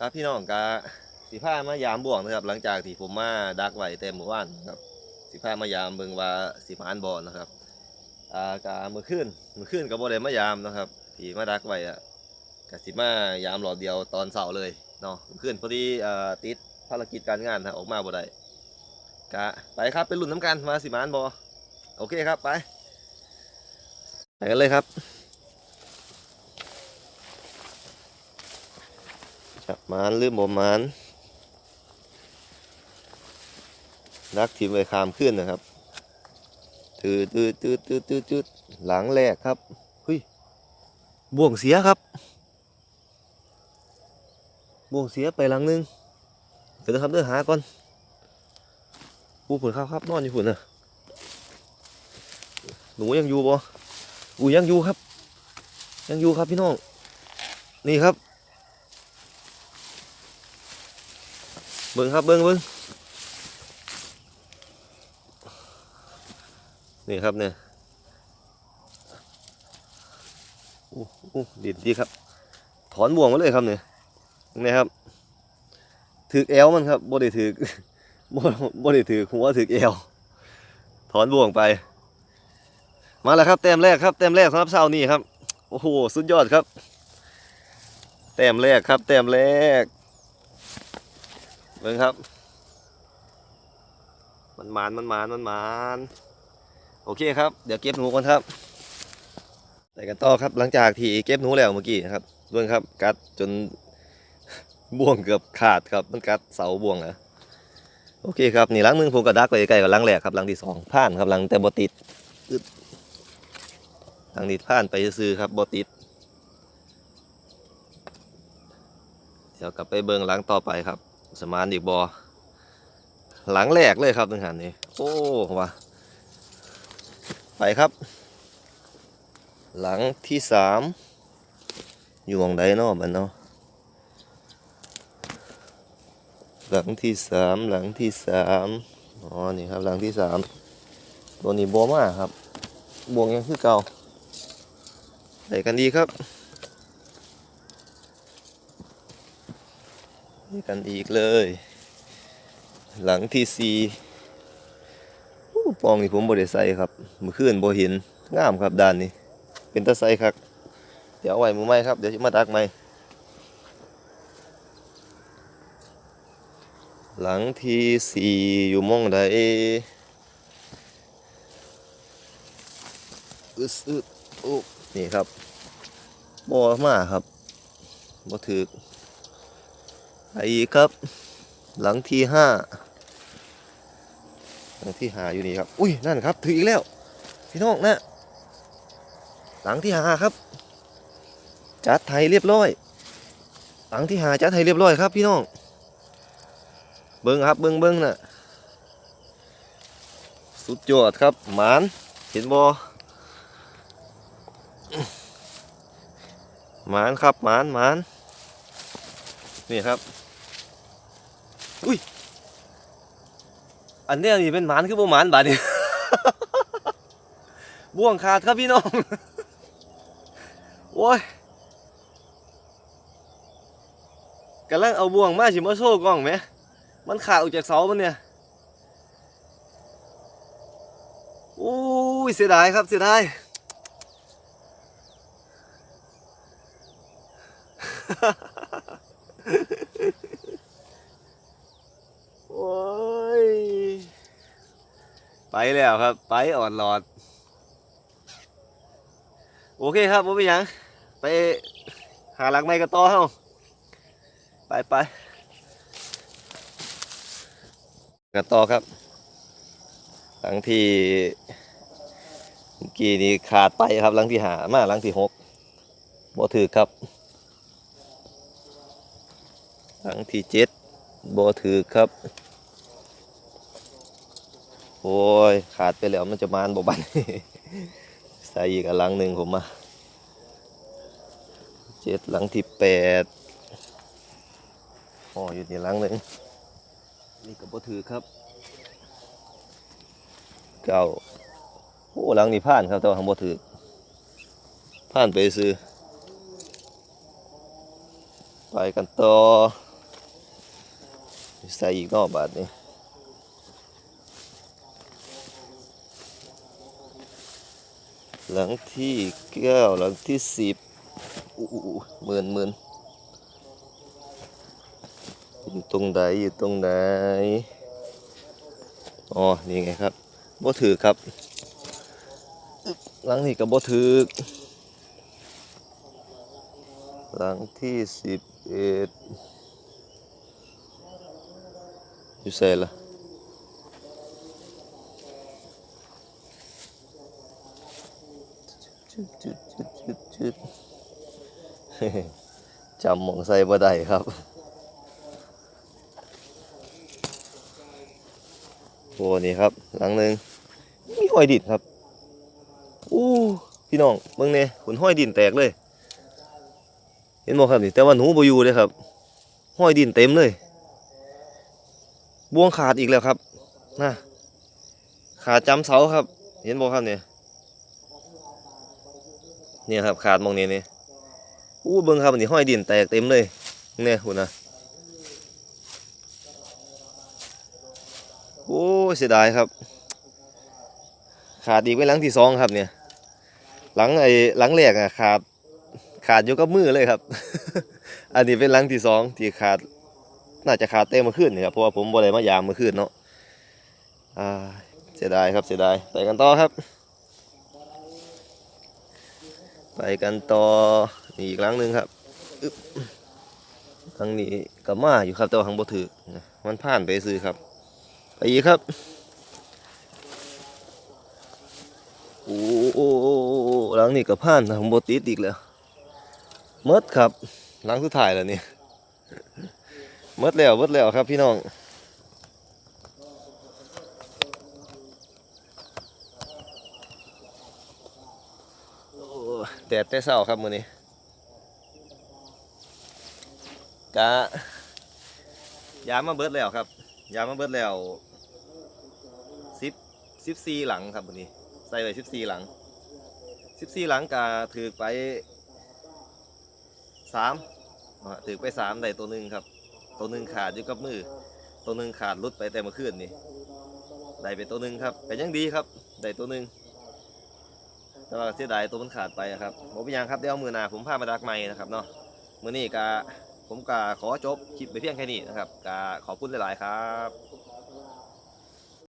ครับพี่น้องกาสีผ้ามายามบ่วงนะครับ หลังจากที่ผมมาดักไว้เต็มหมู่บ้านนะครับสีผ้ามายามเบิงว่าสีมานบอนะครับอ่ากามือขึ้นมือขึ้นกับโบเดมายามนะครับที่มาดักไว้อะกสิมายามหลอดเดียวตอนเสาร์เลยเนาะมือขึ้นพอดีอ่าติดภารกิจการงานนะออกมาบ่ได้กะไปครับเป็นรุ่นน้ำกันมาสีมานบอโอเคครับไปไปกันเลยครับ จับมานหรือบ่มานนักทีมไปคามขึ้นนะครับตืดตืดตืดตืดตืดตืดหลังแรกครับเฮ้ยบ่วงเสียครับ บ่วงเสียไปหลังนึงเดี๋ยวนะครับเดินหาก่อนปูผุนครับครับนอนอยู่ผุนนะหนูยังอยู่บ่อูยังอยู่ครับ ยังอยู่ครับพี่น้อง นี่ครับ เบิ่งครับเบิ่งเบิ่งนี่ครับเนี่ยอู้อู้ดินดีครับ ถอนบ่วงมาเลยครับเนี่ยนี่ครับถือแอวมันครับบ่ได้ถือบ่บ่ได้ถือหัวถือแอวถอนบ่วงไป มาแล้วครับแต้มแรกครับแต้มแรกสำหรับเช้านี้ครับ โอ้โหสุดยอดครับ แต้มแรกครับ แต้มแรก บิ่งครับ มันมานมันมานมันมานโอเคครับ เดี๋ยวเก็บหนูก่อนครับไปกันต่อครับ หลังจากที่เก็บหนูแล้วเมื่อกี้นะครับเบิ่งครับ กัดจนบ่วงเกือบขาดครับ มันกัดเสาบ่วงอะโอเคครับ นี่หลังหนึงผมก็ดักไปใกล้กับหลังแรกครับหลังที่สองผ่านครับหลังแต่บ่ติดอึดหลังนี้ผ่านไปซื้อครับบ่ติดเดี๋ยวกลับไปเบิ่งหลังต่อไปครับ สมานอีกบอหลังแรกเลยครับนึงหันนี่โอ้ว่ะไปครับ หลังที่สามอยู่หมองใดเนาะบันเนาะหลังที่สามหลังที่สามอ๋อนี่ครับหลังที่สามตัวนี้บอมากครับบวงยังคือเก่าไปกันดีครับ กันอีกเลย หลังที่สี่ปองนี่ผมบริใส่ครับมื่อคืนบ่เห็นงามครับด้านนี้ เป็นตะไซครับ เดี๋ยวเอาไว้มือไม้ครับ เดี๋ยวจะมาดักไม้หลังที่สี่อยู่มองใดอึดอึดโอ้นี่ครับบ่มาครับบ่ถือ อีกครับ หลังที่ห้าหลังที่หาอยู่นี่ครับ อุ้ยนั่นครับ ถืออีกแล้ว พี่น้องนะ หลังที่หาครับ จัดไทยเรียบร้อย หลังที่หาจัดไทยเรียบร้อยครับ พี่น้อง เบิ้งครับเบิ้งเบิ้งน่ะสุดยอดครับหมานเห็นบอหมานครับหมานหมานนี่ครับ อุ้ย อันนี้นี่เป็นหมานคือบ่หมานบาดนี่บ่วงขาดครับพี่น้อง โอ้ยกำลังเอาบ่วงมาสิมาโชว์กล้องไหม มันขาดออกจากเสามันเนี่ย โอ้ยเสียดายครับเสียดายโอ้ ยไปแล้วครับ ไปอ่อนหลอด โอเคครับผมไปนยัง ไปหาหลักไม้กันต่อเฮาไปไปกันต่อครับ หลังที่เมื่อกี้นี้ขาดไปครับ หลังที่หามาหลังที่หกบ่ถือครับ หลังที่เจ็ดบ่ถือครับ โอ้ย ขาดไปแล้วมันจะมานบ่บันใส่อีกอันหลังหนึ่งผมมาเจ็ดหลังที่แปดอ๋ออยู่นี่หลังหนึ่งนี่ก็บ่ถือครับเก้าโอ้หลังนี้ผ่านครับแต่ว่าทางบ่ถือผ่านไปซื้อไปกันต่อใส่อีกรอบบาทนี่ หลังที่เก้าหลังที่สิบอู้หูหมื่นหมื่นอยู่ตรงใดอยู่ตรงไหนอ๋อนี่ไงครับบ่ถือครับหลังนี้ก็บ่ถือหลังที่สิบเอ็ดอยู่ใส่ละ จำหมองใส่บ่ได้ครับโอ้นี่ครับ หลังหนึ่งมีห้อยดินครับอู้พี่น้องเบิ่งเนี่ยขนห้อยดินแตกเลย เห็นบ่ครับนี่แต่ว่าหนูบ่อยู่เลยครับ ห้อยดินเต็มเลยบ่วงขาดอีกแล้วครับนะขาดจำเสาครับ เห็นบ่ครับเนี่ย เนี่ยครับขาดมองนี้นี่อู้เบิ่งครับอันนี่ห้อยดินแตกเต็มเลยเนี่ยคุณนะโอ้เสียดายครับ ขาดอีกเป็นหลังที่สองครับเนี่ยหลังไอ้หลังแรกอะขาดขาดอยู่กับมือเลยครับ อันนี้เป็นหลังที่สองที่ขาด น่าจะขาดเต็มมื่อคืนนี่ครับเพราะว่าผมบ่ได้มายามมื่อคืนเนาะอ่าเสียดายครับเสียดายไปกันต่อครับ ไปกันต่อนี่อีกหลังหนึ่งครับอึ๊บทางนี้ก็มาอยู่ครับแต่ว่าทางบ่ถือนะมันผ่านไปซื้อครับ ไปอีกครับโอ้โอ้โอ้โอ้โอ้หลังนี้ก็ผ่านนะผมบ่ติดอีกแล้วมดครับหลังสุดท้ายแล้วนี่มดแล้วมดแล้วครับพี่น้องโอ้ แดดแต่เช้าครับมื้อนี้กะยามมาเบิดแล้วครับ ยามมาเบิดแล้วสิบสิบสี่หลังครับมื้อนี้ ใส่ไว้สิบสี่หลังสิบสี่หลังกะถือไปสามถือไปสามได้ตัวหนึ่งครับ ตัวหนึ่งขาดอยู่กับมือ ตัวหนึ่งขาดลุดไปแต่เมื่อคืนนี่ได้ไปตัวหนึ่งครับแต่ยังดีครับได้ตัวหนึ่ง แต่ว่าเสียดายตัวมันขาดไปอะครับผมเป็นหยังครับเดี๋ยวเอามือหนาผมพามาดักใหม่นะครับเนาะมือนี้กาผมกาขอจบคลิปไปเพียงแค่นี้นะครับกาขอบคุณหลาย ๆ ครับ